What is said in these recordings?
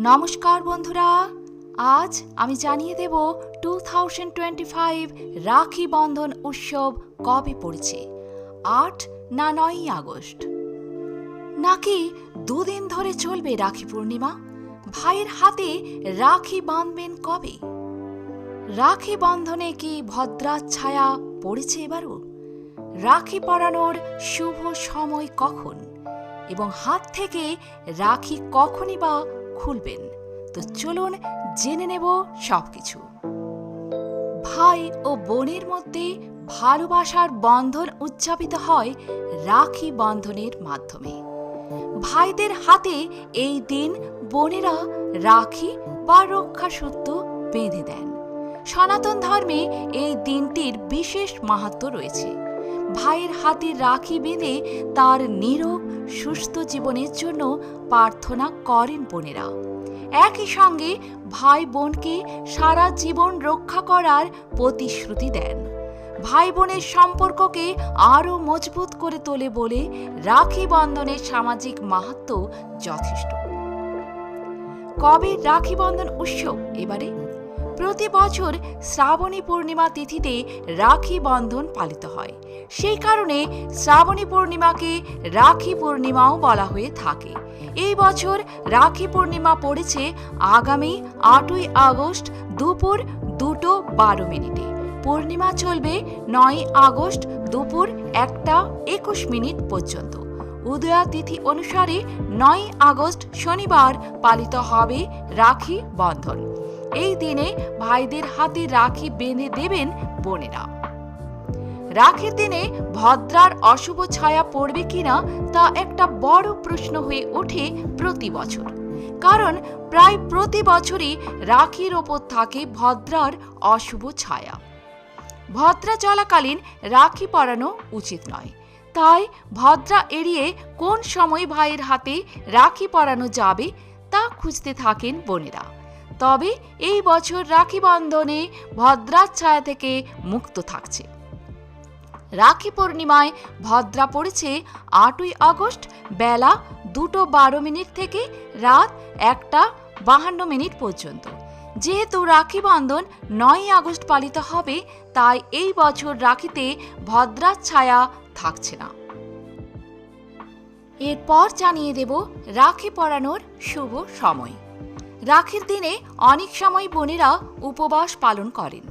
নমস্কার বন্ধুরা, আজ আমি জানিয়ে দেব two thousand twenty five Rakhi Bandhan উৎসব কবে পড়েছে, আট না নয়ই আগস্ট? নাকি দুদিন ধরে চলবে রাখি পূর্ণিমা? ভাইয়ের হাতে রাখি বাঁধবেন কবে? রাখি বন্ধনে কি ভদ্রার ছায়া পড়েছে এবারও? রাখি পরানোর শুভ সময় কখন? এবং হাত থেকে রাখি কখনই বা খুলবেন। তো চলুন জেনে নেব সবকিছু। ভাই ও বোনের মধ্যে ভালোবাসার বন্ধন উদযাপিত হয় রাখি বন্ধনের মাধ্যমে। ভাইদের হাতে এই দিন বোনেরা রাখি বা রক্ষা সূত্র বেঁধে দেন। সনাতন ধর্মে এই দিনটির বিশেষ মাহাত্ম রয়েছে। ভাইয়ের হাতে রাখি বেঁধে তার নীরব, সুস্থ জীবনের জন্য প্রার্থনা করেন বোনেরা। একই সঙ্গে ভাই বোনকে সারা জীবন রক্ষা করার প্রতিশ্রুতি দেন। ভাই বোনের সম্পর্ককে আরও মজবুত করে তোলে বলে রাখি বন্ধনের সামাজিক মাহাত্ম যথেষ্ট। কবে রাখি বন্ধন উৎসব? এবারে প্রতি বছর শ্রাবণী পূর্ণিমা তিথিতে রাখি বন্ধন পালিত হয়। সেই কারণে শ্রাবণী পূর্ণিমাকে রাখি পূর্ণিমাও বলা হয়ে থাকে। এই বছর রাখি পূর্ণিমা পড়েছে আগামী আটই আগস্ট দুপুর দুটো বারো মিনিটে। পূর্ণিমা চলবে নয় আগস্ট দুপুর একটা একুশ মিনিট পর্যন্ত। উদয়া তিথি অনুসারে নয় আগস্ট শনিবার পালিত হবে রাখি বন্ধন। এই দিনে ভাইদের হাতে রাখি বেঁধে দেবেন বোনেরা। রাখির দিনে ভদ্রার অশুভ ছায়া পড়বে কিনা তা একটা বড় প্রশ্ন হয়ে ওঠে প্রতি বছর। কারণ প্রায় প্রতি বছরই রাখির ওপর থাকে ভদ্রার অশুভ ছায়া। ভদ্রা চলাকালীন রাখি পরানো উচিত নয়। তাই ভদ্রা এড়িয়ে কোন সময় ভাইয়ের হাতে রাখি পরানো যাবে তা খুঁজতে থাকেন বোনেরা। তবে এই বছর রাখি বন্ধনে ভদ্রার ছায়া থেকে মুক্ত থাকছে। রাখি পূর্ণিমায় ভদ্রা পড়েছে আটই আগস্ট বেলা দুটো বারো মিনিট থেকে রাত একটা বাহান্ন মিনিট পর্যন্ত। যেহেতু রাখি বন্ধন নয় আগস্ট পালিত হবে, তাই এই বছর রাখিতে ভদ্রার ছায়া থাকছে না। এরপর জানিয়ে দেব রাখি পরানোর শুভ সময়। রাখির দিনে অনেক সময় বোনেরা উপবাস পালন করেন।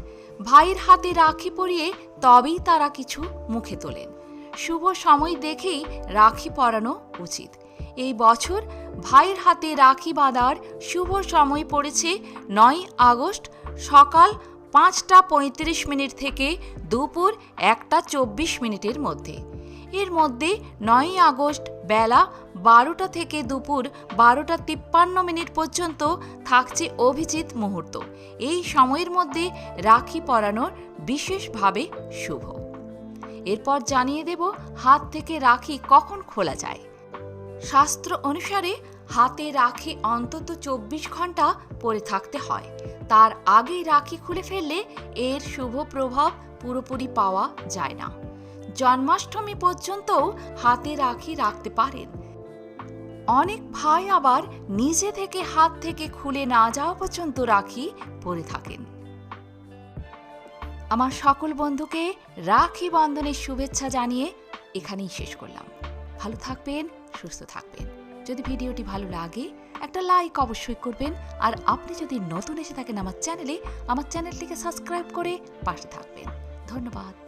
ভাইয়ের হাতে রাখি পরিয়ে তবেই তারা কিছু মুখে তোলেন। শুভ সময় দেখেই রাখি পরানো উচিত। এই বছর ভাইয়ের হাতে রাখি বাঁধার শুভ সময় পড়েছে নয় আগস্ট সকাল পাঁচটা পঁয়ত্রিশ মিনিট থেকে দুপুর একটা চব্বিশ মিনিটের মধ্যে। এর মধ্যে নয়ই আগস্ট বেলা বারোটা থেকে দুপুর বারোটা তিপ্পান্ন মিনিট পর্যন্ত থাকছে অভিজিৎ মুহূর্ত। এই সময়ের মধ্যে রাখি পরানোর বিশেষভাবে শুভ। এরপর জানিয়ে দেব হাত থেকে রাখি কখন খোলা যায়। শাস্ত্র অনুসারে হাতে রাখি অন্তত চব্বিশ ঘণ্টা পরে থাকতে হয়। তার আগেই রাখি খুলে ফেললে এর শুভ প্রভাব পুরোপুরি পাওয়া যায় না। জন্মাষ্টমী পর্যন্তও হাতে রাখি রাখতে পারেন। অনেক ভাই আবার নিজে থেকে হাত থেকে খুলে না যাওয়া পর্যন্ত রাখি পরে থাকেন। আমার সকল বন্ধুকে রাখি বন্ধনের শুভেচ্ছা জানিয়ে এখানেই শেষ করলাম। ভালো থাকবেন, সুস্থ থাকবেন। যদি ভিডিওটি ভালো লাগে, একটা লাইক অবশ্যই করবেন। আর আপনি যদি নতুন এসে থাকেন আমার চ্যানেলে, আমার চ্যানেলটিকে সাবস্ক্রাইব করে পাশে থাকবেন। ধন্যবাদ।